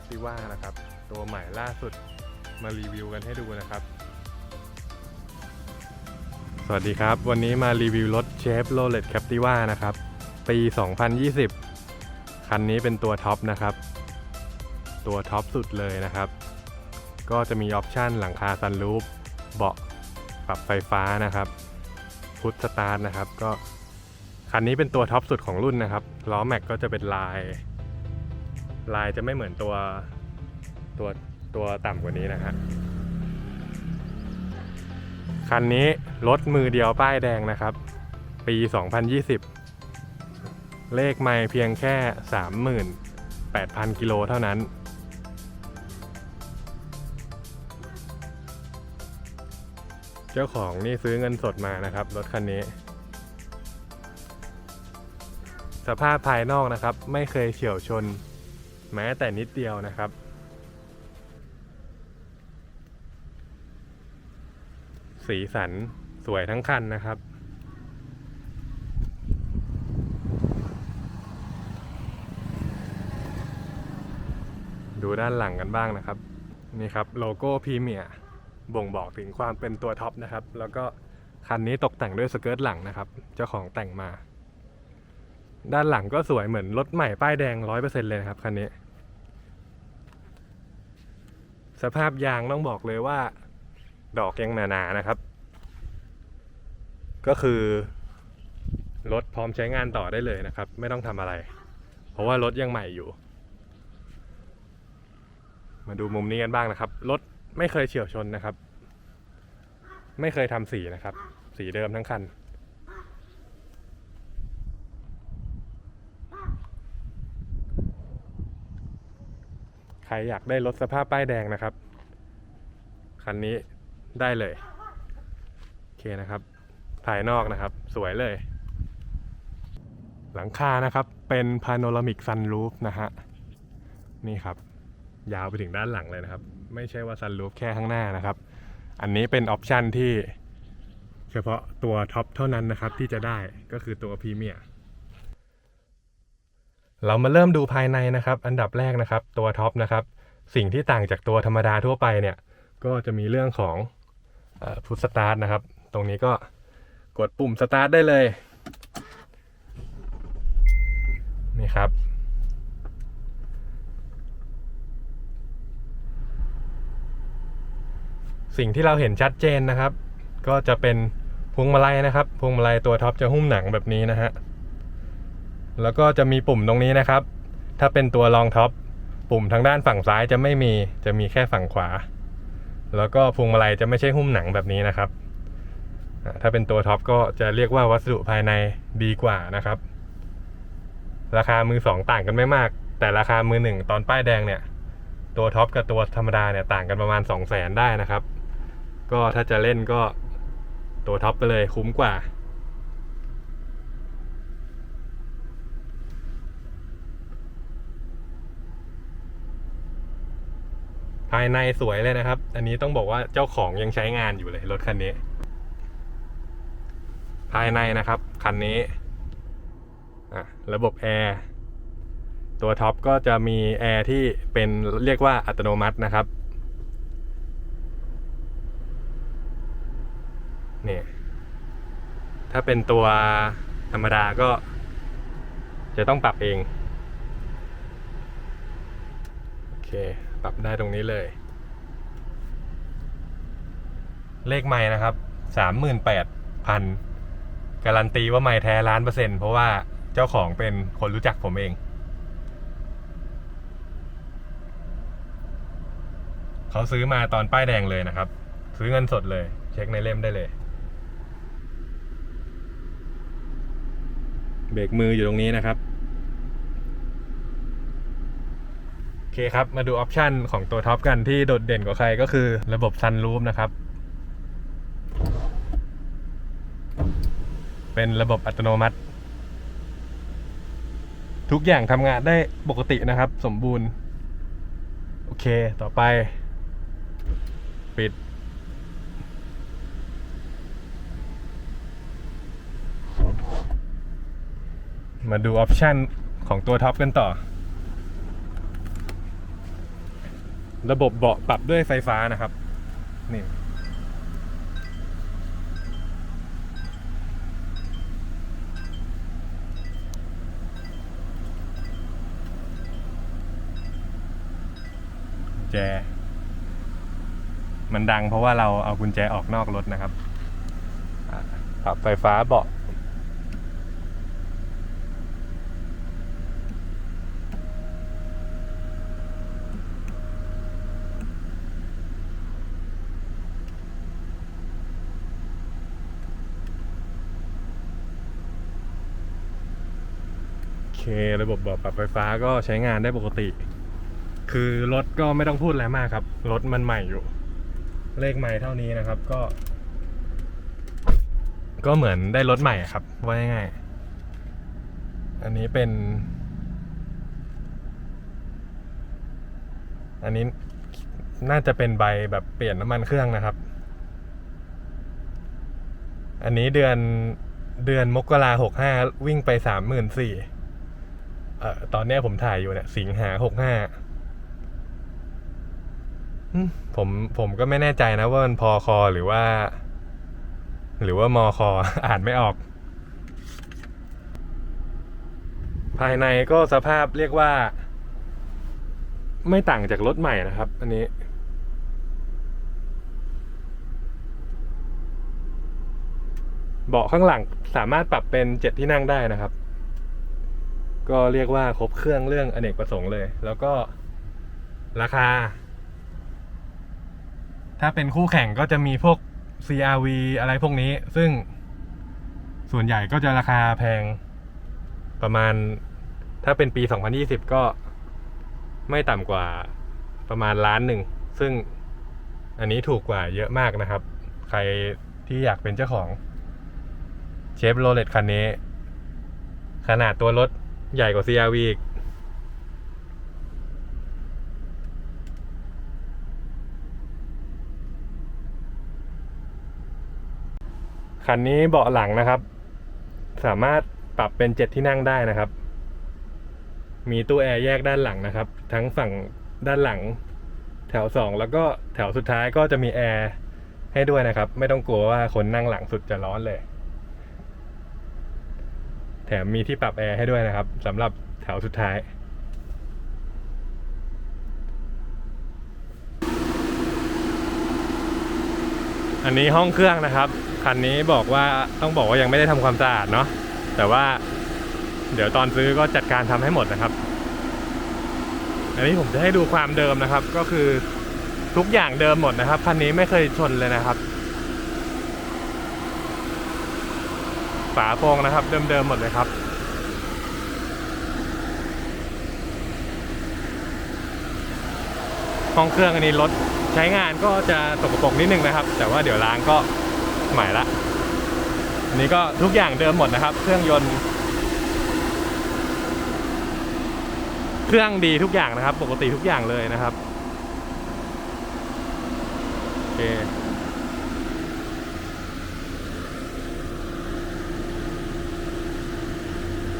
ฟโรเลตครับที่ว่านะครับ ตัวใหม่ล่าสุดมารีวิวกันให้ดูนะครับ สวัสดีครับ วันนี้มารีวิวรถเชฟโรเลตแคปติว่านะครับ ปี 2020 คันนี้เป็นตัวท็อปนะครับ ตัวท็อปสุดเลยนะครับ ก็จะมีออปชันหลังคาซันรูฟเบาะปรับไฟฟ้านะครับ พุทสตาร์ทนะครับก็คันนี้เป็นตัวท็อปสุดของรุ่นนะครับล้อแม็กก็จะเป็นลาย ลายจะไม่เหมือนตัวตัวตัวต่ำกว่านี้นะฮะคันนี้รถมือเดียวป้ายแดงนะครับ ปี 2020 เลขไม่เพียงแค่ 38,000 กิโลเท่านั้น เจ้าของนี่ซื้อเงินสดมานะครับ รถคันนี้ สภาพภายนอกนะครับ ไม่เคยเฉียวชน แม้แต่นิดเดียวนะครับ สีสันสวยทั้งคันนะครับดูด้านหลังกันบ้างนะครับ นี่ครับโลโก้พรีเมียร์บ่งบอกถึงความเป็นตัวท็อปนะครับ แล้วก็คันนี้ตกแต่งด้วยสเกิร์ตหลังนะครับ เจ้าของแต่งมา ด้านหลังก็สวยเหมือนรถใหม่ป้ายแดงร้อยเปอร์เซ็นต์เลยนะครับคันนี้ สภาพยางต้องบอกเลยว่า ดอกยังหนาๆนะครับ ก็คือรถพร้อมใช้งานต่อได้เลยนะครับ ไม่ต้องทำอะไร เพราะว่ารถยังใหม่อยู่ มาดูมุมนี้กันบ้างนะครับ รถไม่เคยเฉียวชนนะครับ ไม่เคยทำสีนะครับ สีเดิมทั้งคัน รอยากได้รถสภาพป้ายแดงนะครับ คันนี้ได้เลยโอเคนะครับ ภายนอกนะครับ สวยเลย หลังคานะครับเป็นพาโนรามิกซันรูฟนะฮะนี่ครับ ยาวไปถึงด้านหลังเลยนะครับ ไม่ใช่ว่าซันรูฟแค่ข้างหน้านะครับ อันนี้เป็นออปชันที่เฉพาะตัวท็อปเท่านั้นนะครับที่จะได้ก็คือตัวพรีเมียร์ เรามาเริ่มดูภายในนะครับ อันดับแรกนะครับ ตัวท็อปนะครับ สิ่งที่ต่างจากตัวธรรมดาทั่วไปเนี่ย ก็จะมีเรื่องของพุทสตาร์ทนะครับ ตรงนี้ก็กดปุ่มสตาร์ทได้เลย นี่ครับ สิ่งที่เราเห็นชัดเจนนะครับ ก็จะเป็นพวงมาลัยนะครับ พวงมาลัยตัวท็อปจะหุ้มหนังแบบนี้นะฮะ แล้วก็จะมีปุ่มตรงนี้นะครับ ถ้าเป็นตัวรองท็อปปุ่มทางด้านฝั่งซ้ายจะไม่มีจะมีแค่ฝั่งขวา แล้วก็พวงมาลัยจะไม่ใช่หุ้มหนังแบบนี้นะครับ ถ้าเป็นตัวท็อปก็จะเรียกว่าวัสดุภายในดีกว่านะครับ ราคามือสองต่างกันไม่มาก แต่ราคามือหนึ่งตอนป้ายแดงเนี่ย ตัวท็อปกับตัวธรรมดาเนี่ยต่างกันประมาณ 2 0 0แสนได้นะครับ ก็ถ้าจะเล่นก็ตัวท็อปไปเลยคุ้มกว่า ภายในสวยเลยนะครับ อันนี้ต้องบอกว่าเจ้าของยังใช้งานอยู่เลยรถคันนี้ ภายในนะครับ คันนี้อะระบบแอร์ตัวท็อปก็จะมีแอร์ที่เป็นเรียกว่าอัตโนมัตินะครับนี่ถ้าเป็นตัวธรรมดาก็จะต้องปรับเอง โอเค ปรับได้ตรงนี้เลย เลขไม้นะครับสามหมื่นแปดพันการันตีว่าไม้แท้ล้านเปอร์เซ็นต์เพราะว่าเจ้าของเป็นคนรู้จักผมเอง เขาซื้อมาตอนป้ายแดงเลยนะครับ ซื้อเงินสดเลย เช็คในเล่มได้เลยเบรกมืออยู่ตรงนี้นะครับ อเคครับ มาดูออปชันของตัวท็อปกันที่โดดเด่นกว่าใครก็คือระบบซันรูฟนะครับ เป็นระบบอัตโนมัติ ทุกอย่างทำงานได้ปกตินะครับ สมบูรณ์ โอเคต่อไป ปิด มาดูออปชันของตัวท็อปกันต่อ ระบบเบาะปรับด้วยไฟฟ้านะครับ นี่แจ มันดังเพราะว่าเราเอากุญแจออกนอกรถนะครับ ปรับไฟฟ้าเบาะ เคระบบบาะปรับไฟฟ้าก็ใช้งานได้ปกติ คือรถก็ไม่ต้องพูดอะไรมากครับ รถมันใหม่อยู่ เลขใหม่เท่านี้นะครับก็ ก็เหมือนได้รถใหม่ครับว่าง่ายๆอันนี้เป็น อันนี้น่าจะเป็นใบแบบเปลี่ยนน้ำมันเครื่องนะครับ อันนี้เดือนเดือนมกราหกห้าวิ่งไปสามหมื่นสี่ เออตอนนี้ผมถ่ายอยู่เนี่ย สิงหาหกห้าผมผมก็ไม่แน่ใจนะว่ามันพอคอหรือว่า หรือว่ามอคออ่านไม่ออก ภายในก็สภาพเรียกว่า ไม่ต่างจากรถใหม่นะครับ อันนี้เบาะข้างหลังสามารถปรับเป็นเจ็ดที่นั่งได้นะครับ ก็เรียกว่าครบเครื่องเรื่องอเนกประสงค์เลย แล้วก็ราคา ถ้าเป็นคู่แข่งก็จะมีพวก CRV อะไรพวกนี้ ซึ่งส่วนใหญ่ก็จะราคาแพงประมาณ ถ้าเป็นปี 2020 ก็ไม่ต่ำกว่าประมาณล้านหนึ่ง ซึ่งอันนี้ถูกกว่าเยอะมากนะครับ ใครที่อยากเป็นเจ้าของเชฟโรเลตคันนี้ ขนาดตัวรถ ใหญ่กว่า CRV อีก คันนี้เบาะหลังนะครับ สามารถปรับเป็นเจ็ดที่นั่งได้นะครับ มีตู้แอร์แยกด้านหลังนะครับ ทั้งฝั่งด้านหลัง แถวสองแล้วก็แถวสุดท้ายก็จะมีแอร์ให้ด้วยนะครับ ไม่ต้องกลัวว่าคนนั่งหลังสุดจะร้อนเลย ถมมีที่ปรับแอร์ให้ด้วยนะครับสำหรับแถวสุดท้าย อันนี้ห้องเครื่องนะครับ คันนี้บอกว่าต้องบอกว่ายังไม่ได้ทำความสะอาดเนาะแต่ว่าเดี๋ยวตอนซื้อก็จัดการทำให้หมดนะครับ อันนี้ผมจะให้ดูความเดิมนะครับ ก็คือทุกอย่างเดิมหมดนะครับ คันนี้ไม่เคยชนเลยนะครับ ฝาโปรงนะครับ เดิมๆหมดเลยครับ ห้องเครื่องอันนี้รถใช้งานก็จะสกปรกนิดนึงนะครับ แต่ว่าเดี๋ยวล้างก็ใหม่ละอันนี้ก็ทุกอย่างเดิมหมดนะครับ เครื่องยนต์ เครื่องดีทุกอย่างนะครับ ปกติทุกอย่างเลยนะครับโอเค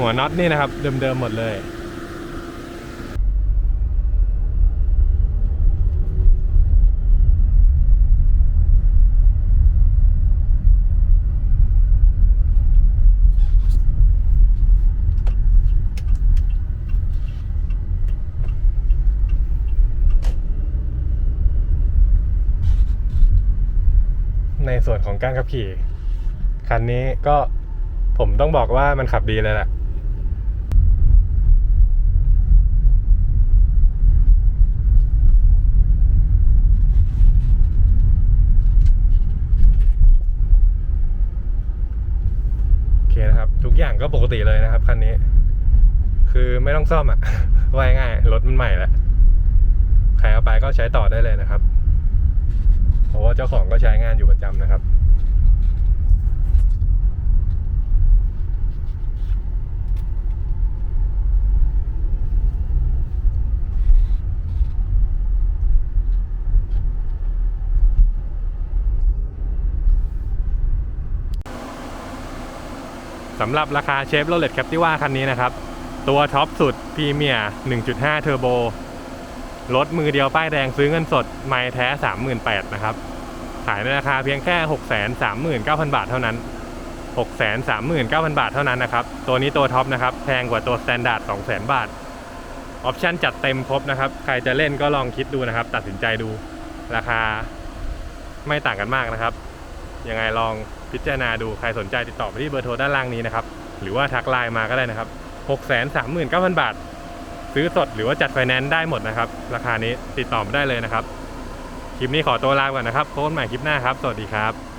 หัวน็อตนี่นะครับเดิมๆหมดเลยในส่วนของการขับขี่ คันนี้ก็ผมต้องบอกว่ามันขับดีเลยแหละ โอเคนะครับ ทุกอย่างก็ปกติเลยนะครับคันนี้ คือไม่ต้องซ่อมอะว่าง่ายรถมันใหม่แล้วใครเอาไปก็ใช้ต่อได้เลยนะครับเพราะว่าเจ้าของก็ใช้งานอยู่ประจำนะครับ สำหรับราคาเชฟโรเลตแคปติว่าคันนี้นะครับ ตัวท็อปสุดพรีเมียร์1.5 เทอร์โบรถมือเดียวป้ายแดงซื้อเงินสดไม่แท้ 38,000นะครับ ขายในราคาเพียงแค่ 639,000 บาทเท่านั้น 639,000 บาทเท่านั้นนะครับ ตัวนี้ตัวท็อปนะครับ แพงกว่าตัวสแตนดาร์ด200,000 บาท ออปชั่นจัดเต็มครบนะครับ ใครจะเล่นก็ลองคิดดูนะครับ ตัดสินใจดูราคาไม่ต่างกันมากนะครับ ยังไงลอง พิจารณาดูใครสนใจติดต่อไปที่เบอร์โทรด้านล่างนี้นะครับ หรือว่าทักไลน์มาก็ได้นะครับ 639,000 บาท ซื้อสดหรือว่าจัดไฟแนนซ์ได้หมดนะครับ ราคานี้ติดต่อมาได้เลยนะครับ คลิปนี้ขอตัวลาไปก่อนนะครับพบกันใหม่คลิปหน้าครับ สวัสดีครับ